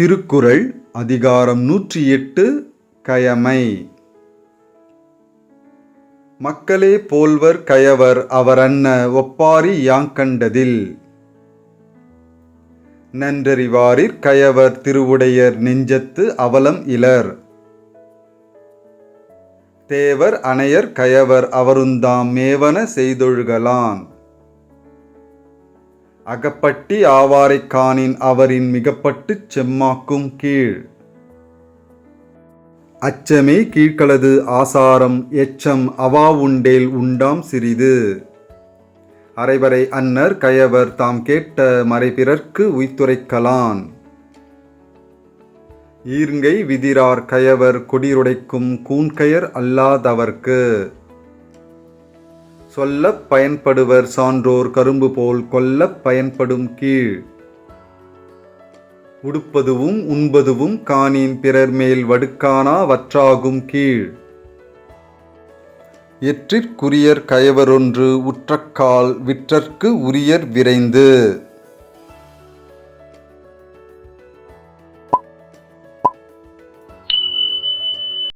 திருக்குறள் அதிகாரம் நூற்றி எட்டு கயமை. மக்களே போல்வர் கயவர் அவரன்ன ஒப்பாரி யாங்கண்டதில். நன்றறிவாரிற் கயவர் திருவுடையர் நெஞ்சத்து அவலம் இலர். தேவர் அணையர் கயவர் அவருந்தாம் மேவன செய்தொழுகலான். அகப்பட்டி ஆவாரைக் காணின் அவரின் மிகப்பட்டுச் செம்மாக்கும் கீழ். அச்சமே கீழ்களது ஆசாரம் எச்சம் அவா உண்டேல் உண்டாம் சிறிது. அரைவரை அன்னர் கயவர் தாம் கேட்ட மறைபிறர்க்கு உய்த்துரைக்கலான். ஈர்ங்கை விதிரார் கயவர் கொடிருடைக்கும் கூன்கயர் அல்லாதவர்க்கு. சொல்லப் பயன்படுவர் சான்றோர் கரும்பு போல் கொல்லப் பயன்படும் கீழ். உடுப்பதுவும் உண்பதுவும் காணின் பிறர் மேல் வடுக்கானா வற்றாகும் கீழ். எற்றிற்குரியர் கயவரொன்று உற்றக்கால் விற்றற்கு உரியர் விரைந்து.